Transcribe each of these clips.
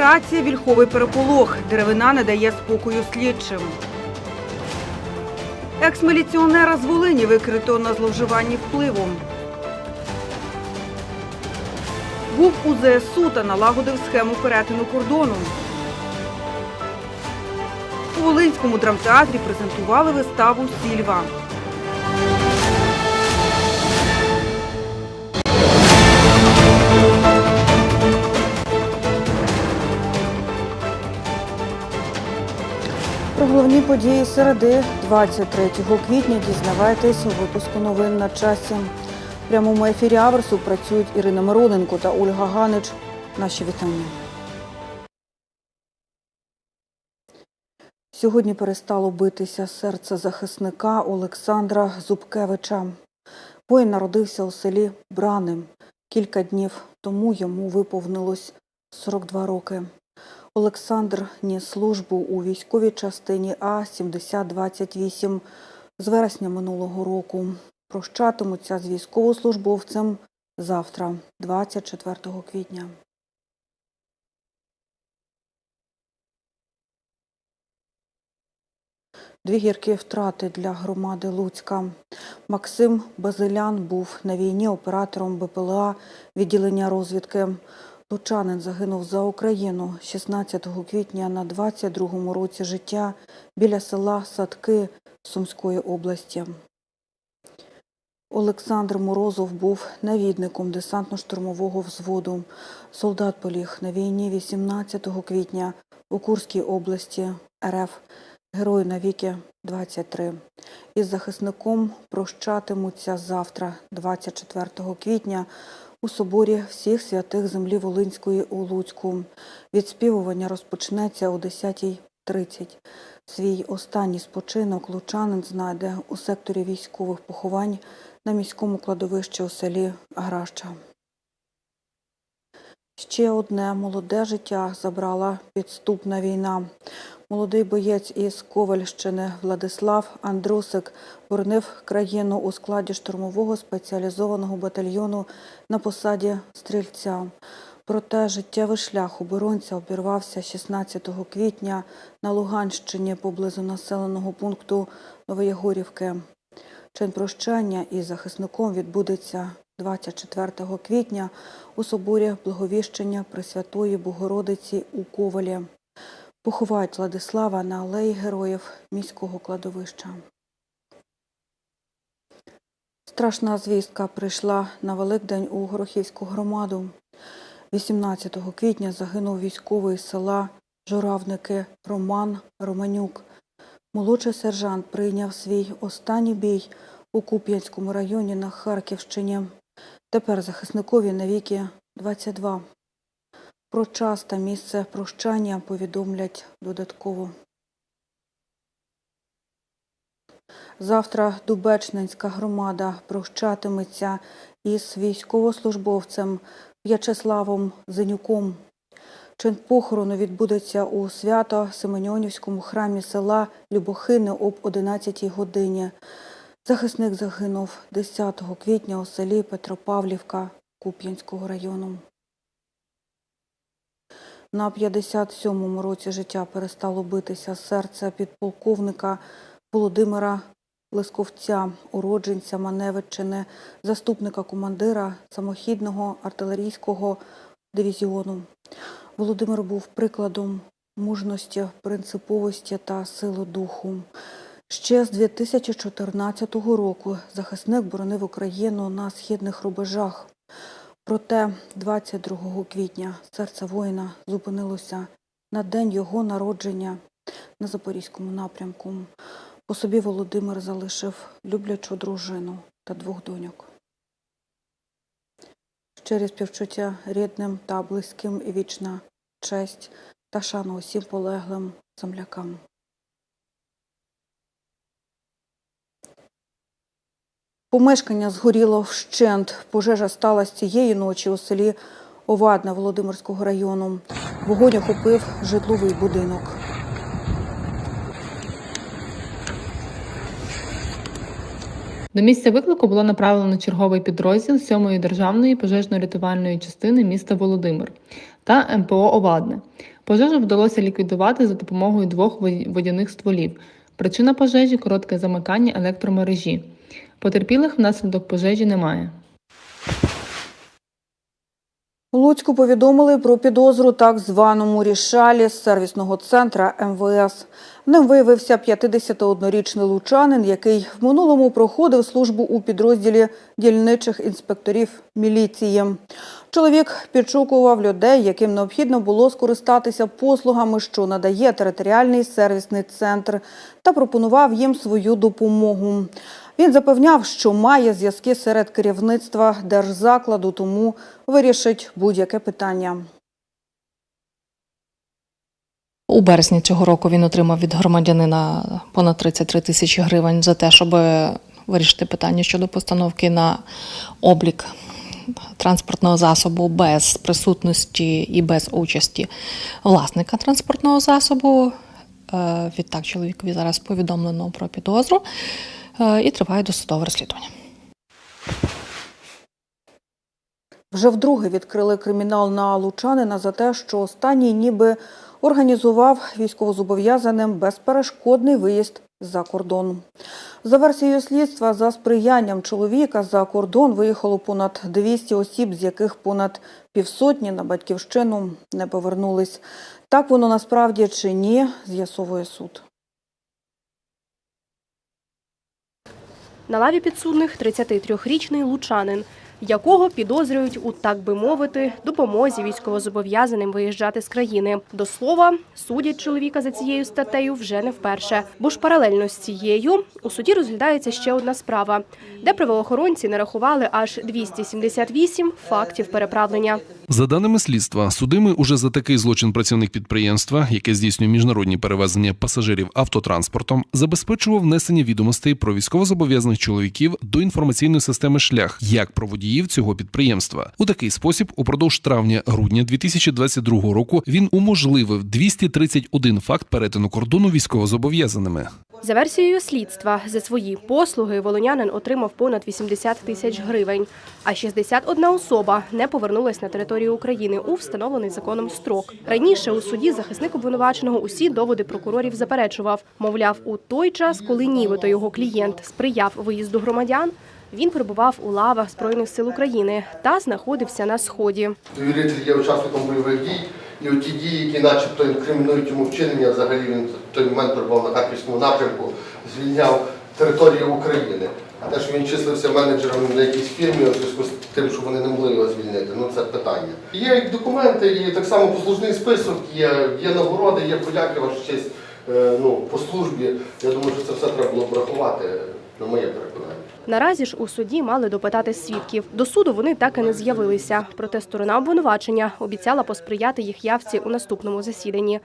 Операція Вільховий переполох. Деревина не дає спокою слідчим. Екс-міліціонера з Волині викрито на зловживанні впливом. Був у ЗСУ та налагодив схему перетину кордону. У Волинському драмтеатрі презентували виставу Сільва. Головні події середи 23 квітня дізнавайтесь у випуску новин на часі. В прямому ефірі Аверсу працюють Ірина Мироненко та Ольга Ганич. Наші вітання. Сьогодні перестало битися серце захисника Олександра Зубкевича. Воїн народився у селі Брани. Кілька днів тому йому виповнилось 42 роки. Олександр ніс службу у військовій частині А-7028 з вересня минулого року. Прощатимуться з військовослужбовцем завтра, 24 квітня. Дві гіркі втрати для громади Луцька. Максим Базилян був на війні оператором БПЛА відділення розвідки. Лучанин загинув за Україну 16 квітня на 22-му році життя біля села Садки Сумської області. Олександр Морозов був навідником десантно-штурмового взводу. Солдат поліг на війні 18 квітня у Курській області РФ. Герой навіки 23. Із захисником прощатимуться завтра, 24 квітня, у соборі всіх святих землі Волинської у Луцьку. Відспівування розпочнеться о 10.30. Свій останній спочинок лучанин знайде у секторі військових поховань на міському кладовищі у селі Граща. Ще одне молоде життя забрала підступна війна. Молодий боєць із Ковальщини Владислав Андрусик боронив країну у складі штурмового спеціалізованого батальйону на посаді стрільця. Проте життєвий шлях оборонця обірвався 16 квітня на Луганщині поблизу населеного пункту Новоєгорівки. Чин прощання із захисником відбудеться 24 квітня у соборі Благовіщення Пресвятої Богородиці у Ковалі. Поховають Владислава на алеї героїв міського кладовища. Страшна звістка прийшла на Великдень у Горохівську громаду. 18 квітня загинув військовий з села Журавники Роман Романюк. Молодший сержант прийняв свій останній бій у Куп'янському районі на Харківщині. Тепер захисникові навіки 22. Про час та місце прощання повідомлять додатково. Завтра Дубечнинська громада прощатиметься із військовослужбовцем В'ячеславом Зенюком. Чин похорону відбудеться у свято Семеньонівському храмі села Любохини об 11 годині. Захисник загинув 10 квітня у селі Петропавлівка Куп'янського району. На 57-му році життя перестало битися серце підполковника Володимира Лисковця, уродженця Маневиччини, заступника командира самохідного артилерійського дивізіону. Володимир був прикладом мужності, принциповості та сили духу. Ще з 2014 року захисник боронив Україну на східних рубежах. Проте 22 квітня серце воїна зупинилося на день його народження на Запорізькому напрямку. По собі Володимир залишив люблячу дружину та двох доньок. Щирі співчуття рідним та близьким і вічна честь та шану усім полеглим землякам. Помешкання згоріло вщент. Пожежа сталася цієї ночі у селі Овадне Володимирського району. Вогонь охопив житловий будинок. До місця виклику було направлено черговий підрозділ 7-ї державної пожежно-рятувальної частини міста Володимир та МПО Овадне. Пожежу вдалося ліквідувати за допомогою двох водяних стволів. Причина пожежі коротке замикання електромережі. Потерпілих внаслідок пожежі немає. Луцьку повідомили про підозру так званому рішалі з сервісного центра МВС. Ним виявився 51-річний лучанин, який в минулому проходив службу у підрозділі дільничих інспекторів міліції. Чоловік підшукував людей, яким необхідно було скористатися послугами, що надає територіальний сервісний центр, та пропонував їм свою допомогу. Він запевняв, що має зв'язки серед керівництва держзакладу, тому вирішить будь-яке питання. У березні цього року він отримав від громадянина понад 33 тисячі гривень за те, щоб вирішити питання щодо постановки на облік транспортного засобу без присутності і без участі власника транспортного засобу. Е, Відтак чоловікові зараз повідомлено про підозру і триває досудове розслідування. Вже вдруге відкрили кримінал на лучанина за те, що останній ніби організував військовозобов'язаним безперешкодний виїзд за кордон. За версією слідства, за сприянням чоловіка за кордон виїхало понад 200 осіб, з яких понад півсотні на батьківщину не повернулись. Так воно насправді чи ні, з'ясовує суд. На лаві підсудних 33-річний лучанин, якого підозрюють у, так би мовити, допомозі військовозобов'язаним виїжджати з країни. До слова, судять чоловіка за цією статтею вже не вперше. Бо ж паралельно з цією у суді розглядається ще одна справа, де правоохоронці нарахували аж 278 фактів переправлення. За даними слідства, судимий уже за такий злочин працівник підприємства, яке здійснює міжнародні перевезення пасажирів автотранспортом, забезпечував внесення відомостей про військовозобов'язаних чоловіків до інформаційної системи шлях як про водіїв цього підприємства. У такий спосіб, упродовж травня-грудня 2022 року, він уможливив 231 факт перетину кордону військовозобов'язаними. За версією слідства, за свої послуги волонянин отримав понад 80 тисяч гривень, а 61 особа не повернулась на територію України у встановлений законом строк. Раніше у суді захисник обвинуваченого усі доводи прокурорів заперечував. Мовляв, у той час, коли нібито його клієнт сприяв виїзду громадян, він перебував у лавах Збройних сил України та знаходився на сході. Довіритель є учасником бойових дій, і ті дії, які начебто інкримінують йому вчинення, взагалі він той момент перебував на Харківському напрямку, звільняв територію України. А те, що він числився менеджером на якійсь фірмі, у зв'язку з тим, що вони не могли його звільнити, ну це питання. Є документи, і так само послужний список, є, є нагороди, є подяки, ваша честь е, ну, по службі. Я думаю, що це все треба було врахувати, на моє переконання. Наразі ж у суді мали допитати свідків. До суду вони так і не з'явилися. Проте сторона обвинувачення обіцяла посприяти їх явці у наступному засіданні.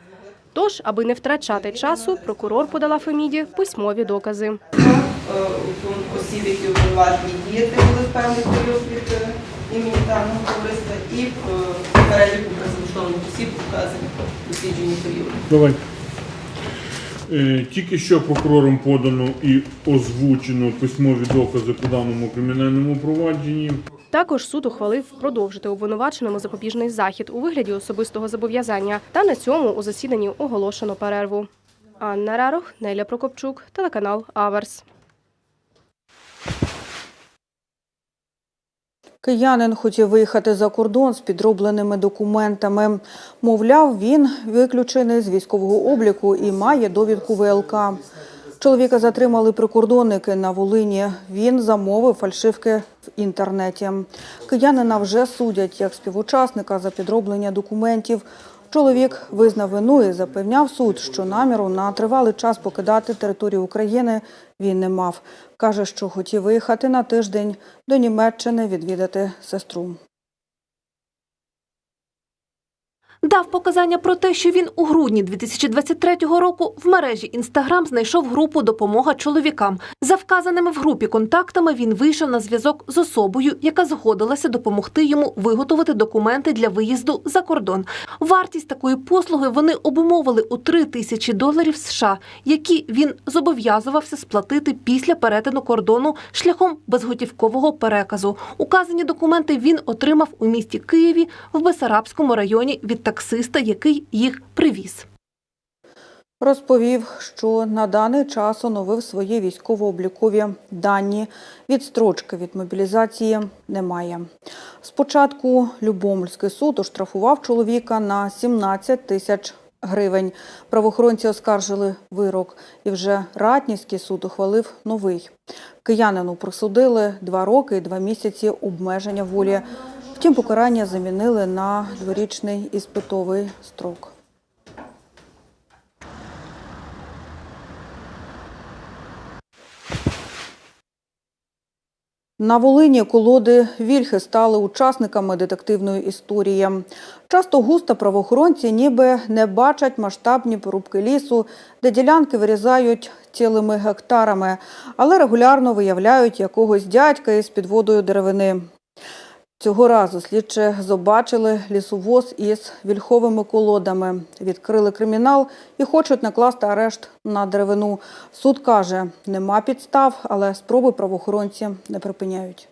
Тож, аби не втрачати часу, прокурор подала Феміді письмові докази. Осіб, які обвинувачені діяти були в певний період від е, імені даного товариства і е, переліку працевлаштованих осіб вказаних у дослідженні періоду. Е, Тільки що прокурором подано і озвучено письмові докази по даному кримінальному провадженні. Також суд ухвалив продовжити обвинуваченому запобіжний захід у вигляді особистого зобов'язання. Та на цьому у засіданні оголошено перерву. Анна Рарох, Неля Прокопчук, телеканал Аверс. Киянин хотів виїхати за кордон з підробленими документами. Мовляв, він виключений з військового обліку і має довідку ВЛК. Чоловіка затримали прикордонники на Волині. Він замовив фальшивки в інтернеті. Киянина вже судять як співучасника за підроблення документів. Чоловік визнав вину і запевняв суд, що наміру на тривалий час покидати територію України він не мав. Каже, що хотів виїхати на тиждень до Німеччини відвідати сестру. Дав показання про те, що він у грудні 2023 року в мережі Інстаграм знайшов групу Допомога чоловікам. За вказаними в групі контактами він вийшов на зв'язок з особою, яка згодилася допомогти йому виготовити документи для виїзду за кордон. Вартість такої послуги вони обумовили у 3 тисячі доларів США, які він зобов'язувався сплатити після перетину кордону шляхом безготівкового переказу. Указані документи він отримав у місті Києві в Бесарабському районі від таксиста, який їх привіз. Розповів, що на даний час оновив свої військово-облікові дані. Відстрочки від мобілізації немає. Спочатку Любомльський суд оштрафував чоловіка на 17 тисяч гривень. Правоохоронці оскаржили вирок, і вже Ратнівський суд ухвалив новий. Киянину присудили два роки і два місяці обмеження волі. Втім, покарання замінили на дворічний іспитовий строк. На Волині колоди Вільхи стали учасниками детективної історії. Часто густо правоохоронці ніби не бачать масштабні порубки лісу, де ділянки вирізають цілими гектарами, але регулярно виявляють якогось дядька із підводою деревини. Цього разу слідчі побачили лісовоз із вільховими колодами, відкрили кримінал і хочуть накласти арешт на деревину. Суд каже, нема підстав, але спроби правоохоронці не припиняють.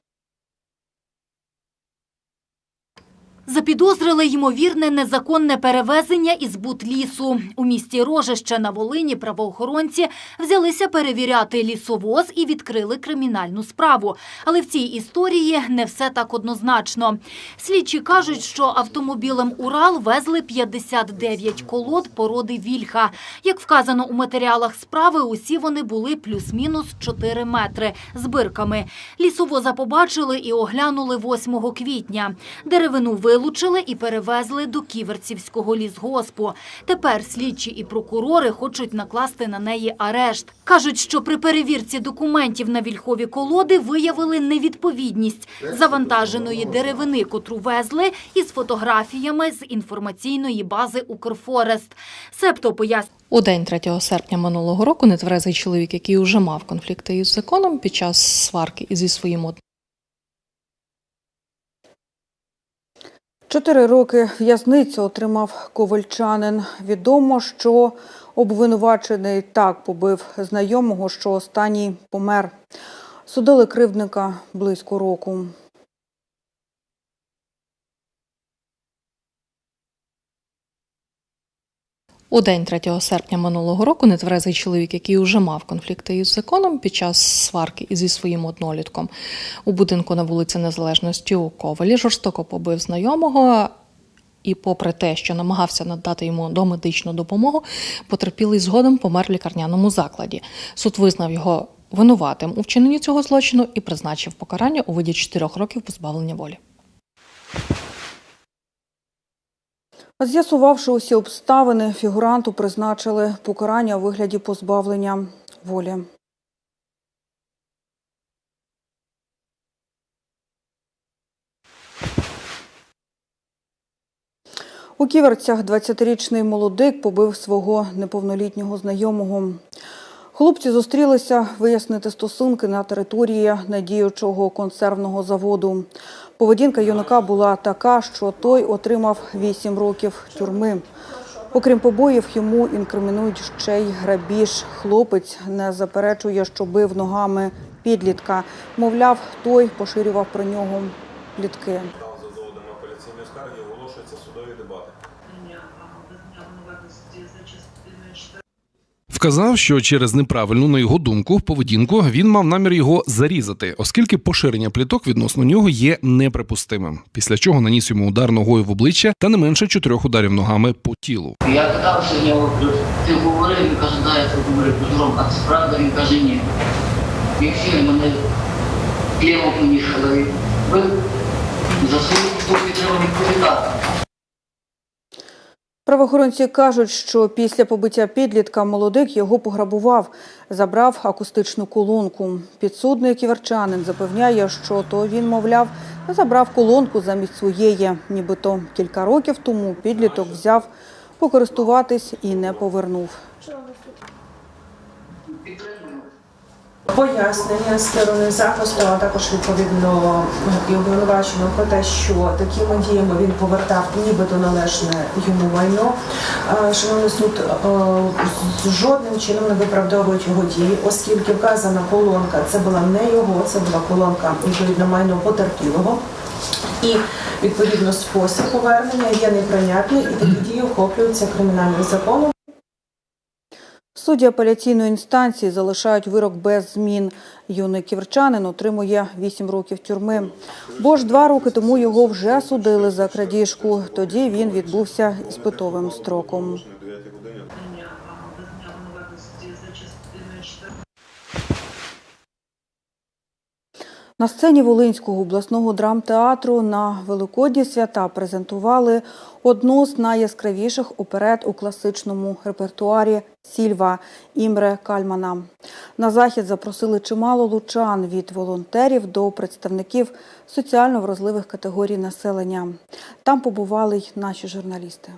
Запідозрили ймовірне незаконне перевезення і збут лісу. У місті Рожище на Волині правоохоронці взялися перевіряти лісовоз і відкрили кримінальну справу. Але в цій історії не все так однозначно. Слідчі кажуть, що автомобілем «Урал» везли 59 колод породи «Вільха». Як вказано у матеріалах справи, усі вони були плюс-мінус 4 метри з бирками. Лісовоза побачили і оглянули 8 квітня. Деревину вилучили і перевезли до Ківерцівського лісгоспу. Тепер слідчі і прокурори хочуть накласти на неї арешт. Кажуть, що при перевірці документів на вільхові колоди виявили невідповідність завантаженої деревини, котру везли, із фотографіями з інформаційної бази «Укрфорест». Себто пояснює, У день 3 серпня минулого року нетверезий чоловік, який уже мав конфлікти із законом під час сварки зі своїм Чотири роки в'язницю отримав ковальчанин. Відомо, що обвинувачений так побив знайомого, що останній помер. Судили кривдника близько року. У день 3 серпня минулого року нетверезий чоловік, який уже мав конфлікти із законом під час сварки зі своїм однолітком у будинку на вулиці Незалежності у Ковалі, жорстоко побив знайомого. І, попри те, що намагався надати йому домедичну допомогу, потерпілий згодом помер в лікарняному закладі. Суд визнав його винуватим у вчиненні цього злочину і призначив покарання у виді 4 років позбавлення волі. З'ясувавши усі обставини, фігуранту призначили покарання у вигляді позбавлення волі. У Ківерцях 20-річний молодик побив свого неповнолітнього знайомого. Хлопці зустрілися вияснити стосунки на території надіючого консервного заводу. Поведінка юнака була така, що той отримав 8 років тюрми. Окрім побоїв, йому інкримінують ще й грабіж. Хлопець не заперечує, що бив ногами підлітка. Мовляв, той поширював про нього плітки. Вказав, що через неправильну, на його думку, поведінку він мав намір його зарізати, оскільки поширення пліток відносно нього є неприпустимим. Після чого наніс йому удар ногою в обличчя та не менше чотирьох ударів ногами по тілу. Я питав, що в нього ти говорив, він каже, да, я це говорив Петром, а це правда, він каже, ні. Всі мене кліво поїхали. Ви за свою підтримку відповідати. Правоохоронці кажуть, що після побиття підлітка молодик його пограбував, забрав акустичну колонку. Підсудний ківерчанин запевняє, що то він, мовляв, забрав колонку замість своєї. Нібито кілька років тому підліток взяв покористуватись і не повернув. Пояснення сторони захисту, а також відповідно і обвинувачено про те, що такими діями він повертав нібито належне йому майно. Е, Шановний суд е, жодним чином не виправдовують його дії, оскільки вказана колонка це була не його, це була колонка відповідно майно потерпілого. І відповідно спосіб повернення є неприйнятний, і такі дії охоплюються кримінальним законом. Судді апеляційної інстанції залишають вирок без змін. Юний ківерчанин отримує 8 років тюрми. Бо ж два роки тому його вже судили за крадіжку. Тоді він відбувся іспитовим строком. На сцені Волинського обласного драмтеатру на Великодні свята презентували одну з найяскравіших оперет у класичному репертуарі Сільва Імре Кальмана. На захід запросили чимало лучан від волонтерів до представників соціально вразливих категорій населення. Там побували й наші журналісти.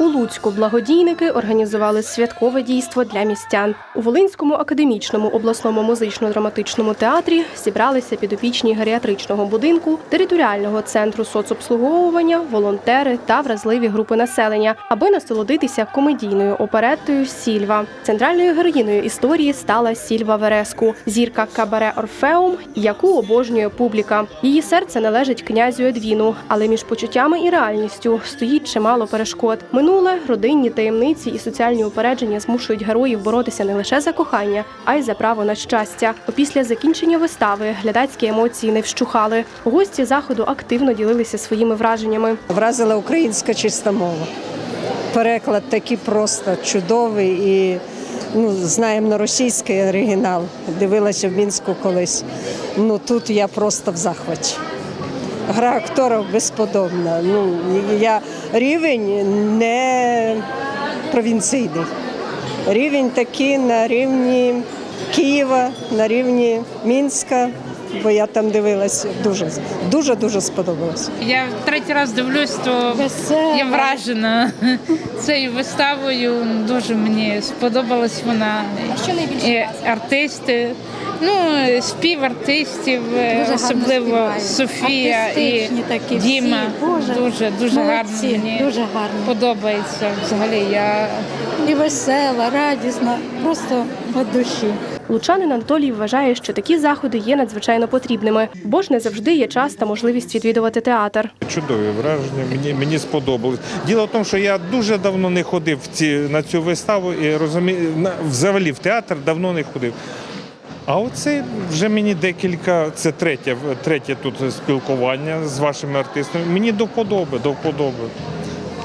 У Луцьку благодійники організували святкове дійство для містян. У Волинському академічному обласному музично-драматичному театрі зібралися підопічні геріатричного будинку, територіального центру соцобслуговування, волонтери та вразливі групи населення, аби насолодитися комедійною опереттою Сільва. Центральною героїною історії стала Сільва Вереску, зірка кабаре Орфеум, яку обожнює публіка. Її серце належить князю Едвіну, але між почуттями і реальністю стоїть чимало перешкод. Минуле, родинні таємниці і соціальні упередження змушують героїв боротися не лише за кохання, а й за право на щастя. Після закінчення вистави глядацькі емоції не вщухали. Гості заходу активно ділилися своїми враженнями. Вразила українська чиста мова. Переклад такий просто чудовий і ну, знаємо на російський оригінал. Дивилася в Мінську колись. Ну тут я просто в захваті. Гра акторів безподобна. Ну, я рівень не провінційний. Рівень такий на рівні Києва, на рівні Мінська, бо я там дивилася. Дуже дуже дуже сподобалось. Я третій раз дивлюсь, то я вражена цією виставою. Дуже мені сподобалась вона. А що найбільше І артисти, ну спів артистів, особливо Софія і Діма. Дуже дуже гарно мені дуже гарно. подобається. Взагалі я І весела, радісна, просто від душі. Лучанин Анатолій вважає, що такі заходи є надзвичайно потрібними, бо ж не завжди є час та можливість відвідувати театр. Чудові враження, мені, мені сподобалось. Діло в тому, що я дуже давно не ходив в ці, на цю виставу і розумію, на- взагалі в театр давно не ходив. А оце вже мені декілька, це третє, третє тут спілкування з вашими артистами. Мені до вподоби, до вподоби.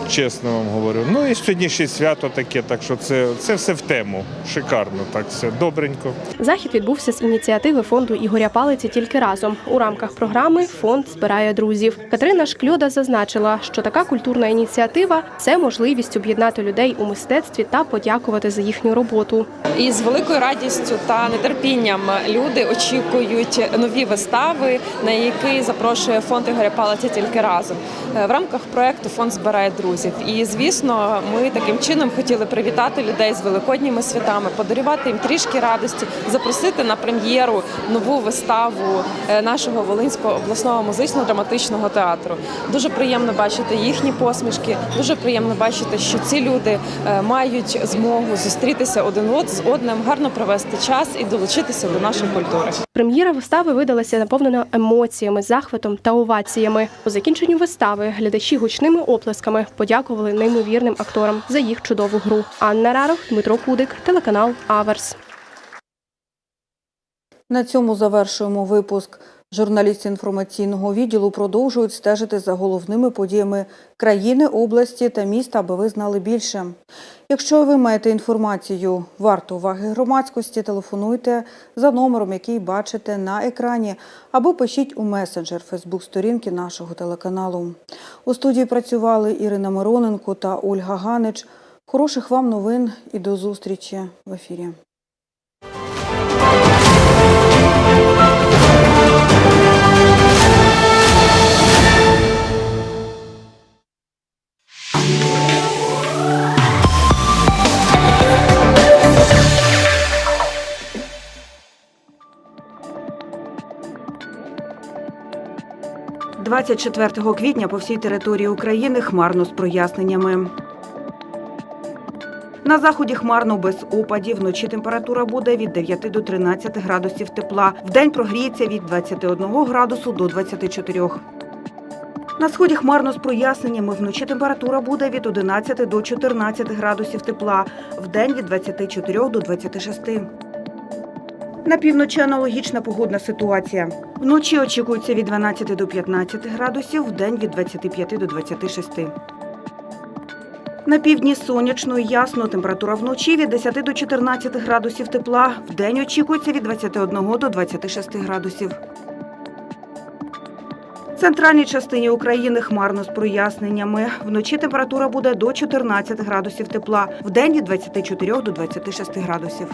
Чесно вам говорю. Ну і сьогодні ще свято таке, так що це, це все в тему. Шикарно, так все добренько. Захід відбувся з ініціативи фонду Ігоря Палиці тільки разом. У рамках програми фонд збирає друзів. Катерина Шкльода зазначила, що така культурна ініціатива це можливість об'єднати людей у мистецтві та подякувати за їхню роботу. І з великою радістю та нетерпінням люди очікують нові вистави, на які запрошує фонд Ігоря Палиця тільки разом. Е, В рамках проекту фонд збирає друзів. І звісно, ми таким чином хотіли привітати людей з великодніми святами, подарувати їм трішки радості, запросити на прем'єру нову виставу е, нашого Волинського обласного музично-драматичного театру. Дуже приємно бачити їхні посмішки. Дуже приємно бачити, що ці люди е, мають змогу зустрітися один з одним, гарно провести час і долучитися до нашої культури. Прем'єра вистави видалася наповнена емоціями, захватом та оваціями. У закінченню вистави глядачі гучними оплесками подякували неймовірним акторам за їх чудову гру. Анна Рарох, Дмитро Кудик, телеканал Аверс. На цьому завершуємо випуск. Журналісти інформаційного відділу продовжують стежити за головними подіями країни, області та міста, аби ви знали більше. Якщо ви маєте інформацію варту уваги громадськості, телефонуйте за номером, який бачите на екрані, або пишіть у месенджер Фейсбук-сторінки нашого телеканалу. У студії працювали Ірина Мироненко та Ольга Ганич. Хороших вам новин і до зустрічі в ефірі. – 24 квітня по всій території України хмарно з проясненнями. На заході хмарно без опадів. Вночі температура буде від 9 до 13 градусів тепла. Вдень прогріється від 21 градусу до 24. На сході хмарно з проясненнями. Вночі температура буде від 11 до 14 градусів тепла. Вдень від 24 до 26. На півночі аналогічна погодна ситуація. Вночі очікується від 12 до 15 градусів, вдень від 25 до 26. На півдні сонячно і ясно. Температура вночі від 10 до 14 градусів тепла. Вдень очікується від 21 до 26 градусів. В центральній частині України хмарно з проясненнями. Вночі температура буде до 14 градусів тепла. Вдень від 24 до 26 градусів.